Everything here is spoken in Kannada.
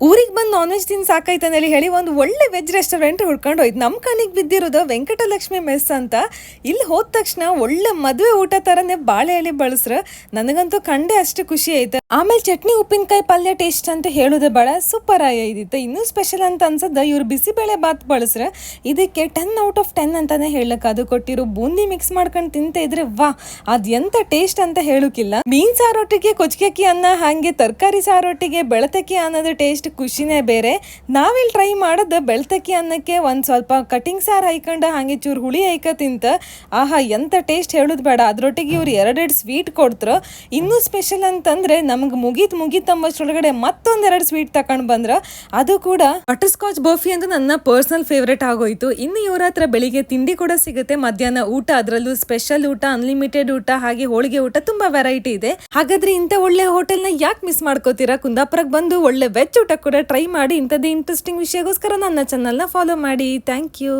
ಊರಿಗೆ ಬಂದು ನಾನ್ ವೆಜ್ ತಿನ್ ಸಾಕೈತೆ ಹೇಳಿ ಒಂದು ಒಳ್ಳೆ ವೆಜ್ ರೆಸ್ಟೋರೆಂಟ್ ಹುಡ್ಕೊಂಡು ಹೋಯ್ತು. ನಮ್ಮ ಕಣ್ಣಿಗೆ ಬಿದ್ದಿರೋದು ವೆಂಕಟಲಕ್ಷ್ಮಿ ಮೆಸ್ ಅಂತ. ಇಲ್ಲಿ ಹೋದ ತಕ್ಷಣ ಒಳ್ಳೆ ಮದುವೆ ಊಟ ತರನೇ ಬಾಳೆ ಎಲೆ ಬಳಸ್ರ. ನನಗಂತೂ ಕಂಡೆ ಅಷ್ಟು ಖುಷಿ ಆಯ್ತು. ಆಮೇಲೆ ಚಟ್ನಿ ಉಪ್ಪಿನಕಾಯಿ ಪಲ್ಯ ಟೇಸ್ಟ್ ಅಂತ ಹೇಳೋದೇ ಬಾಳ ಸೂಪರ್ ಆಗಿತ್ತು ಇನ್ನೂ ಸ್ಪೆಷಲ್ ಅಂತ ಅನ್ಸದ ಇವ್ರು ಬಿಸಿಬೇಳೆ ಬಾತ್ ಬಳಸ್ರ. ಇದಕ್ಕೆ ಟೆನ್ ಔಟ್ ಆಫ್ ಟೆನ್ ಅಂತಾನೆ ಹೇಳಕ್ ಅದು ಕೊಟ್ಟಿರೋ. ಬೂಂದಿ ಮಿಕ್ಸ್ ಮಾಡ್ಕೊಂಡು ತಿಂತ ಇದ್ರೆ ವಾ ಅದ್ ಎಂತ ಟೇಸ್ಟ್ ಅಂತ ಹೇಳೋಕಿಲ್ಲ. ಮೀನ್ ಸಾರೋಟಿಗೆ ಕೊಚ್ಕಕ್ಕಿ ಅನ್ನ, ಹಾಗೆ ತರಕಾರಿ ಸಾರೋಟಿಗೆ ಬೆಳತಕ್ಕಿ ಅನ್ನೋದು ಟೇಸ್ಟ್ ಖುಷಿನೇ ಬೇರೆ. ನಾವಿಲ್ಲಿ ಟ್ರೈ ಮಾಡೋದು ಬೆಳ್ತಕ್ಕಿ ಅನ್ನಕ್ಕೆ ಒಂದು ಸ್ವಲ್ಪ ಕಟಿಂಗ್ ಸಾರು ಹಾಯ್ಕೊಂಡು ಹಾಗೆ ಚೂರು ಹುಳಿ ಹಾಯ್ಕ ತಿಂತ, ಆಹಾ ಎಂತ ಟೇಸ್ಟ್ ಹೇಳೋದು ಬೇಡ. ಅದರೊಟ್ಟಿಗೆ ಇವ್ರು ಎರಡೆರಡು ಸ್ವೀಟ್ ಕೊಡ್ತರು. ಇನ್ನೂ ಸ್ಪೆಷಲ್ ಅಂತಂದ್ರೆ ನಮ್ಗೆ ಮುಗೀತ್ ಮುಗೀತಂಬಷ್ಟೊಳಗಡೆ ಮತ್ತೊಂದೆರಡು ಸ್ವೀಟ್ ತಗೊಂಡು ಬಂದ್ರ, ಅದು ಕೂಡ ಬಟರ್ ಸ್ಕಾಚ್ ಬರ್ಫಿ ಅಂತ ನನ್ನ ಪರ್ಸನಲ್ ಫೇವ್ರೇಟ್ ಆಗೋಯ್ತು. ಇನ್ನು ಇವ್ರ ಹತ್ರ ಬೆಳಿಗ್ಗೆ ತಿಂಡಿ ಕೂಡ ಸಿಗುತ್ತೆ. ಮಧ್ಯಾಹ್ನ ಊಟ, ಅದರಲ್ಲೂ ಸ್ಪೆಷಲ್ ಊಟ ಅನ್ಲಿಮಿಟೆಡ್ ಊಟ, ಹಾಗೆ ಹೋಳಿಗೆ ಊಟ ತುಂಬಾ ವೆರೈಟಿ ಇದೆ. ಹಾಗಾದ್ರೆ ಇಂಥ ಒಳ್ಳೆ ಹೋಟೆಲ್ನ ಯಾಕೆ ಮಿಸ್ ಮಾಡ್ಕೋತೀರಾ? ಕುಂದಾಪುರಕ್ಕೆ ಬಂದು ಒಳ್ಳೆ ವೆಜ್ ಊಟ ಕೂಡ ಟ್ರೈ ಮಾಡಿ ಇಂಥದ್ದೇ ಇಂಟ್ರೆಸ್ಟಿಂಗ್ ವಿಷಯಗೋಸ್ಕರ ನನ್ನ ಚಾನಲ್ನ ಫಾಲೋ ಮಾಡಿ. Thank you